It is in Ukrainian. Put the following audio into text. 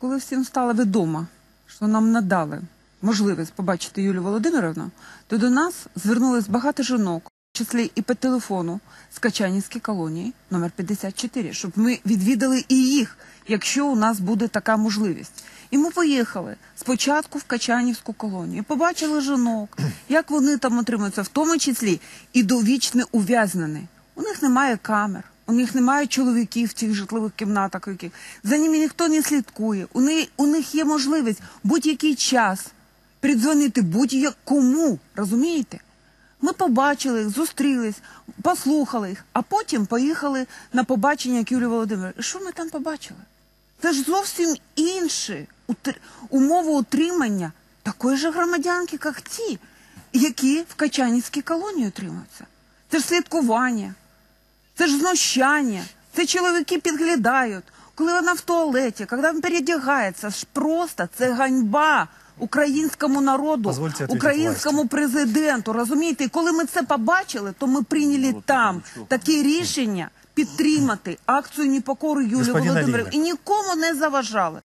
Коли всім стало відомо, що нам надали можливість побачити Юлію Володимирівну, то до нас звернулись багато жінок, в числі і по телефону з Качанівської колонії номер 54, щоб ми відвідали і їх, якщо у нас буде така можливість. І ми поїхали спочатку в Качанівську колонію, побачили жінок, як вони там отримуються, в тому числі і довічне ув'язнені. У них немає камер, у них немає чоловіків в цих житлових кімнатах, яких за ними ніхто не слідкує. У них, у них є можливість будь-який час придзвонити будь-якому, розумієте? Ми побачили їх, зустрілись, послухали їх, а потім поїхали на побачення к Юлії. Що ми там побачили? Це ж зовсім інші умови утримання такої ж громадянки, як ті, які в Качанівській колонії утримуються. Це ж слідкування, це ж знущання, це чоловіки підглядають, коли вона в туалеті, коли вона передягається, ж просто це ганьба українському народу, Позвольте українському президенту. Розумієте, і коли ми це побачили, то ми прийняли там таке рішення підтримати акцію непокори Юлії Володимирівни. і нікому не заважали.